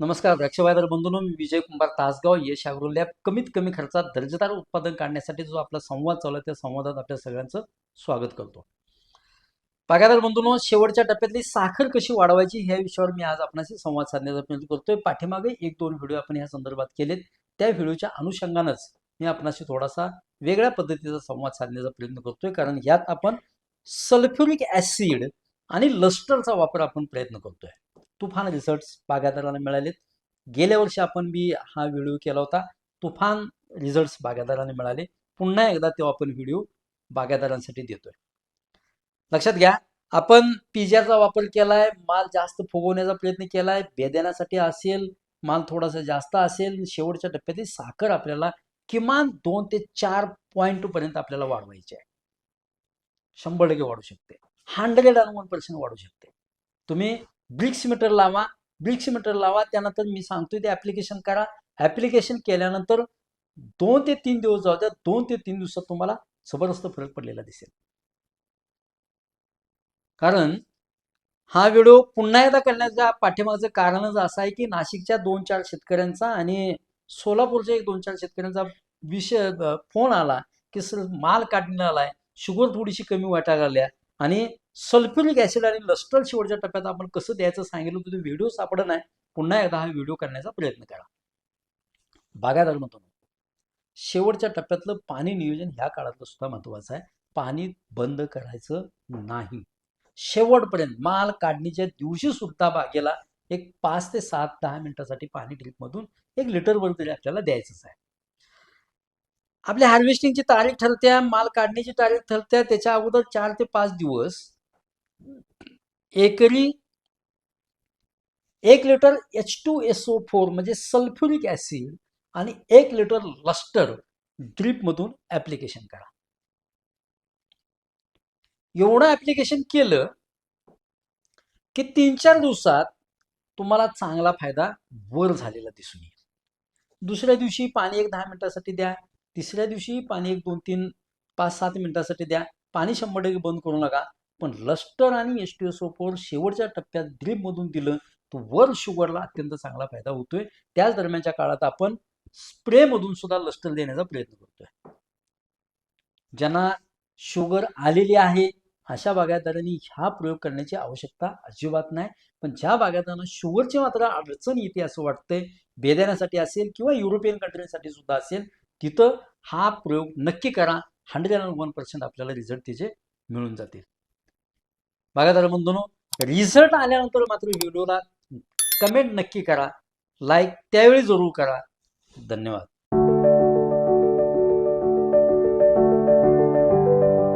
नमस्कार द्राक्षबाजार बंधूंनो मी विजय कुंभार तासगाव यश ॲग्रो लॅब कमीत कमी खर्चात दर्जेदार उत्पादन काढण्यासाठी जो आपला संवाद चालू आहे त्या संवादात आपल्या सगळ्यांचं स्वागत करतो. बागायदार बंधूंनो शेवटच्या टप्प्यातली साखर कशी वाढवायची ह्या विषयावर मी आज आपणाशी संवाद साधण्याचा प्रयत्न करतोय. पाठीमागे एक दोन व्हिडिओ आपण या संदर्भात केलेत. त्या व्हिडिओच्या अनुषंगानंच मी आपणाशी थोडासा वेगळ्या पद्धतीचा संवाद साधण्याचा प्रयत्न करतोय. कारण यात आपण सल्फ्युरिक ॲसिड आणि लस्टरचा वापर आपण प्रयत्न करतोय. तुफान रिझल्ट बागायतदारांना मिळालेत. गेल्या वर्षी आपण बी हा व्हिडिओ केला होता. तुफान रिझल्ट्स बागायतदारांना मिळाले. पुन्हा एकदा तो आपण व्हिडिओ बागायतदारांसाठी देतोय. लक्षात घ्या आपण पिझ्याचा वापर केलाय माल जास्त फुगवण्याचा प्रयत्न केलाय बेदेण्यासाठी असेल माल थोडासा जास्त असेल शेवटच्या टप्प्यातली साखर आपल्याला किमान दोन ते चार पॉईंट पर्यंत आपल्याला वाढवायची आहे. शंभर टक्के वाढू शकते. हंड्रेड अँड वन पर्सेंट वाढू शकते. तुम्ही ब्रिक्स मीटर लावा ब्रिक्स मीटर लावा त्यानंतर मी सांगतोय ते ऍप्लिकेशन करा. ऍप्लिकेशन केल्यानंतर दोन ते तीन दिवस जाऊ द्या दोन ते तीन दिवसात तुम्हाला जबरदस्त फरक पडलेला दिसेल. कारण हा व्हिडिओ पुन्हा एकदा करण्याच्या पाठीमागचं कारणच असं आहे की नाशिकच्या दोन चार शेतकऱ्यांचा आणि सोलापूरच्या एक दोन चार शेतकऱ्यांचा विषय फोन आला की सर माल काढण्यात आलाय शुगर थोडीशी कमी वाटायला लागल्या. आणि सल्फ्युरिक ऍसिड आणि लस्टर शेवटच्या टप्प्यात आपण कसं द्यायचं सांगितलं तुम्ही व्हिडिओ सापडत नाही. पुन्हा एकदा हा व्हिडिओ करण्याचा प्रयत्न करा. बागायदार म्हणतो शेवटच्या टप्प्यातलं पाणी नियोजन ह्या काळातलं सुद्धा महत्वाचं आहे. पाणी बंद करायचं नाही. शेवटपर्यंत माल काढणीच्या दिवशी सुद्धा बागेला एक पाच ते सात दहा मिनिटासाठी पाणी ड्रिपमधून एक लिटरवर तरी आपल्याला द्यायचंच आहे. आपल्या हार्वेस्टिंगची तारीख ठरते माल काढण्याची तारीख ठरते त्याच्या अगोदर चार ते पाच दिवस एकरी एक litre H two S O four म्हणजे सल्फ्युरिक ऍसिड आणि एक लिटर लस्टर ड्रीपमधून ऍप्लिकेशन करा. एवढं ऍप्लिकेशन केलं की तीन चार दिवसात तुम्हाला चांगला फायदा वर झालेला दिसून येईल. दुसऱ्या दिवशी पाणी एक दहा मिनिटासाठी द्या तिसऱ्या दिवशी पाणी एक दोन तीन पाच सात मिनिटासाठी द्या. पाणी शंभर टक्के बंद करू नका. पण लस्टर आणि एस टी एस फोर शेवटच्या टप्प्यात ड्रीपमधून दिलं तर वर शुगरला अत्यंत चांगला फायदा होतोय. त्याच दरम्यानच्या काळात आपण स्प्रेमधून सुद्धा लस्टर देण्याचा प्रयत्न करतोय. ज्यांना शुगर आलेली आहे अशा बागायतदारांनी ह्या प्रयोग करण्याची आवश्यकता अजिबात नाही. पण ज्या बागायतदारांना शुगरची मात्र अडचण येते असं वाटतंय बेदाण्यासाठी असेल किंवा युरोपियन कंट्रीसाठी सुद्धा असेल तिथं हा प्रयोग नक्की करा. हंड्रेड अँड वन पर्सेंट आपल्याला रिझल्ट तिचे मिळून जातील. बागायदार बंधूनो रिझल्ट आल्यानंतर मात्र व्हिडिओला कमेंट नक्की करा. लाईक त्यावेळी जरूर करा. धन्यवाद.